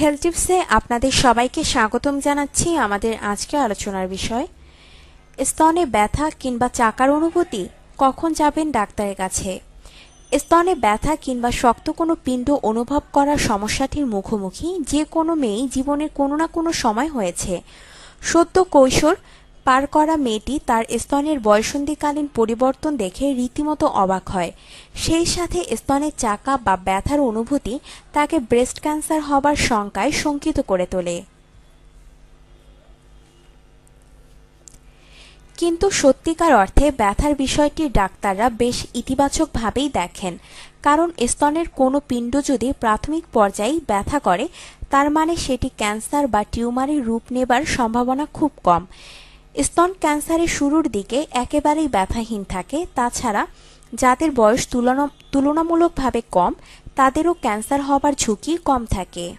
Health টিপসে আপনাদের সবাইকে স্বাগতম জানাচ্ছি আমাদের আজকে আলোচনার বিষয়। স্তনে ব্যথা কিংবা চাকার অনুভূতি, কখন যাবেন ডাক্তারের কাছে? স্তনে ব্যথা কিংবা শক্ত কোনো পিণ্ড অনুভব করার সমস্যাটির মুখোমুখি যে কোনো মেয়েই জীবনের কোনো না কোনো সময় হয়েছে। সত্য কৈশোর পার করা মেয়েটি তার স্তনের বয়সন্ধিকালীন পরিবর্তন দেখে রীতিমতো অবাক হয়। সেই সাথে স্তনের চাকা বা ব্যথার অনুভূতি তাকে ব্রেস্ট ক্যান্সার হবার শঙ্কায় শঙ্কিত করে তোলে। কিন্তু সত্যিকার অর্থে ব্যথার বিষয়টি ডাক্তাররা বেশ ইতিবাচকভাবেই দেখেন। কারণ স্তনের কোনো পিণ্ড যদি প্রাথমিক পর্যায়েই ব্যথা করে, তার মানে সেটি ক্যান্সার বা টিউমারের রূপ নেবার সম্ভাবনা খুব কম। স্তন ক্যান্সারের শুরুর দিকে একেবারেই ব্যথাহীন থাকে, তাছাড়া যাদের বয়স তুলনা, তুলনামূলকভাবে কম, তাদেরও ক্যান্সার হবার ঝুঁকি কম থাকে।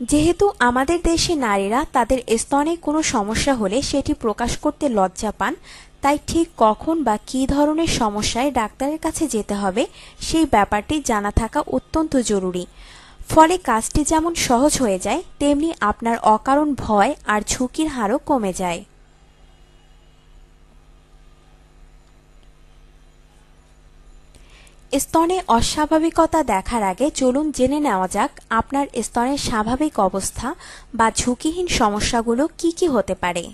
যেহেতু আমাদের দেশে নারীরা তাদের স্তনে কোনো সমস্যা হলে সেটি প্রকাশ করতে লজ্জা পান, তাই ঠিক কখন বা কী ধরনের সমস্যায় ডাক্তারের কাছে যেতে হবে, সেই ব্যাপারটি জানা থাকা অত্যন্ত জরুরি। ফলে কাজটি যেমন সহজ হয়ে যায়, তেমনি আপনার অকারণ ভয় আর ঝুঁকির হারও কমে যায়। স্তনে অস্বাভাবিকতা দেখার আগে চলুন জেনে নেওয়া যাক আপনার স্তনের স্বাভাবিক অবস্থা বা ঝুঁকিহীন সমস্যাগুলো কি কি হতে পারে।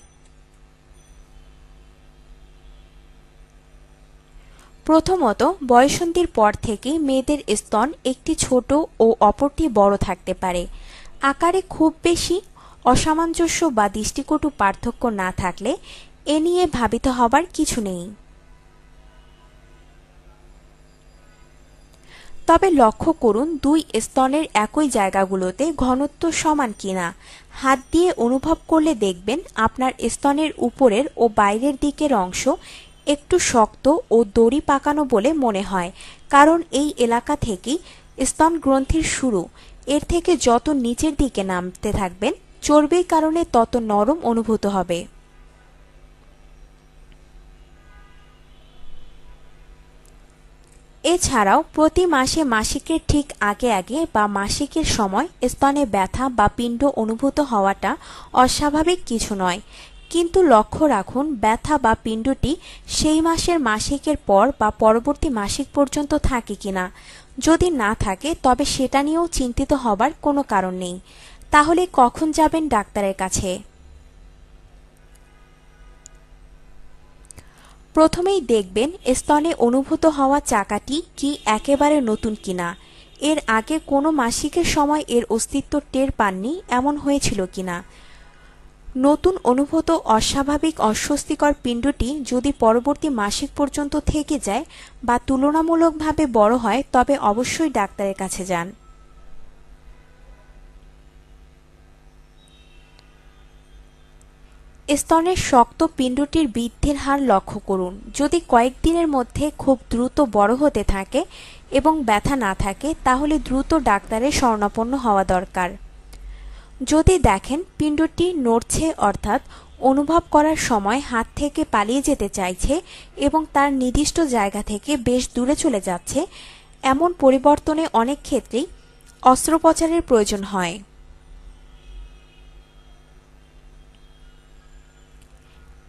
প্রথমত, বয়সন্ধির পর থেকে মেয়েদের স্তন একটি ছোট ও অপরটি বড় থাকতে পারে। আকারে খুব বেশি, অসামঞ্জস্য বা দৃষ্টিকটু পার্থক্য না থাকলে এ নিয়ে ভাবিত হবার কিছু নেই। তবে লক্ষ্য করুন, দুই স্তনের একই জায়গাগুলোতে ঘনত্ব সমান কিনা। হাত দিয়ে অনুভব করলে দেখবেন, আপনার স্তনের উপরের ও বাইরের দিকের অংশ একটু শক্ত ও দড়ি পাকানো বলে মনে হয়, কারণ এই এলাকা থেকেই স্তন গ্রন্থির শুরু। এর থেকে যত নিচের দিকে নামতে থাকবেন, চর্বির কারণে তত নরম অনুভূত হবে। এছাড়াও প্রতি মাসে মাসিকের ঠিক আগে আগে বা মাসিকের সময় স্তনে ব্যথা বা পিণ্ড অনুভূত হওয়াটা অস্বাভাবিক কিছু নয়। কিন্তু লক্ষ্য রাখুন, ব্যথা বা পিণ্ডটি সেই মাসের মাসিকের পর বা পরবর্তী মাসিক পর্যন্ত থাকে কিনা। যদি না থাকে, তবে সেটা নিয়েও চিন্তিত হবার কোনো কারণ নেই। তাহলে কখন যাবেন ডাক্তারের কাছে? প্রথমেই দেখবেন স্তনে অনুভূত হওয়া চাকাটি কি একেবারে নতুন কিনা। এর আগে কোনো মাসিকের সময় এর অস্তিত্ব টের পাননি, এমন হয়েছিল কিনা। নতুন অনুভূত অস্বাভাবিক অস্বস্তিকর পিণ্ডটি যদি পরবর্তী মাসিক পর্যন্ত থেকে যায় বা তুলনামূলকভাবে বড় হয়, তবে অবশ্যই ডাক্তারের কাছে যান। স্তনের শক্ত পিণ্ডটির বৃদ্ধির হার লক্ষ্য করুন। যদি কয়েকদিনের মধ্যে খুব দ্রুত বড় হতে থাকে এবং ব্যথা না থাকে, তাহলে দ্রুত ডাক্তারের স্বর্ণাপন্ন হওয়া দরকার। যদি দেখেন পিণ্ডটি নড়ছে অর্থাৎ অনুভব করার সময় হাত থেকে পালিয়ে যেতে চাইছে এবং তার নির্দিষ্ট জায়গা থেকে বেশ দূরে চলে যাচ্ছে, এমন পরিবর্তনে অনেক ক্ষেত্রেই অস্ত্রোপচারের প্রয়োজন হয়।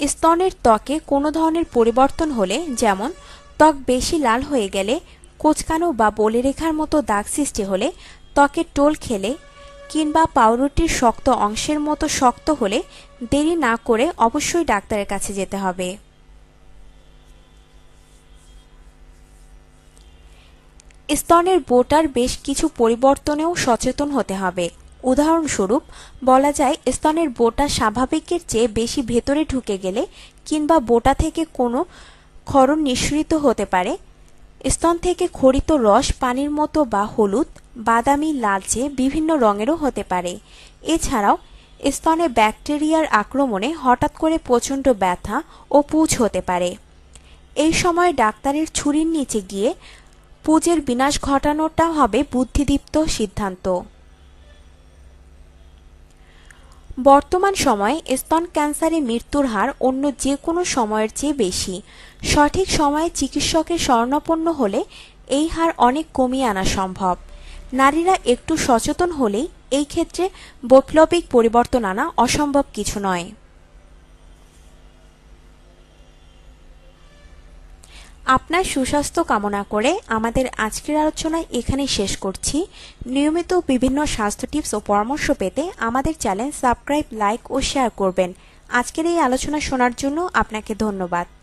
স্তনের ত্বকে কোনো ধরনের পরিবর্তন হলে, যেমন ত্বক বেশি লাল হয়ে গেলে, কোচকানো বা বলে রেখার মতো দাগ সৃষ্টি হলে ত্বকের টোল খেলে কিংবা পাউরুটির শক্ত অংশের মতো শক্ত হলে দেরি না করে অবশ্যই ডাক্তারের কাছে যেতে হবে। স্তনের বোটার বেশ কিছু পরিবর্তনেও সচেতন হতে হবে। উদাহরণস্বরূপ, বলা যায় স্তনের বোটা স্বাভাবিকের চেয়ে বেশি ভেতরে ঢুকে গেলে কিংবা বোটা থেকে কোনো ক্ষরণ নিঃসৃত হতে পারে। স্তন থেকে খরিত রস, পানির মতো বা হলুদ বাদামি, লালচে, বিভিন্ন রঙেরও হতে পারে। এছাড়াও, স্তনে ব্যাকটেরিয়ার আক্রমণে হঠাৎ করে প্রচণ্ড ব্যথা ও পুজ হতে পারে। এই সময় ডাক্তারের ছুরির নিচে গিয়ে পুজের বিনাশ ঘটানোটা হবে বুদ্ধিদীপ্ত সিদ্ধান্ত। বর্তমান সময়ে স্তন ক্যান্সারে মৃত্যুর হার অন্য যে কোনো সময়ের চেয়ে বেশি। সঠিক সময়ে চিকিৎসকের শরণাপন্ন হলে এই হার অনেক কমিয়ে আনা সম্ভব। নারীরা একটু সচেতন হলেই এই ক্ষেত্রে বৈপ্লবিক পরিবর্তন আনা অসম্ভব কিছু নয়। আপনার সুস্বাস্থ্য কামনা করে আমাদের আজকের আলোচনা এখানেই শেষ করছি। নিয়মিত বিভিন্ন স্বাস্থ্য টিপস ও পরামর্শ পেতে আমাদের চ্যানেল সাবস্ক্রাইব, লাইক ও শেয়ার করবেন। আজকের এই আলোচনা শোনার জন্য আপনাকে ধন্যবাদ।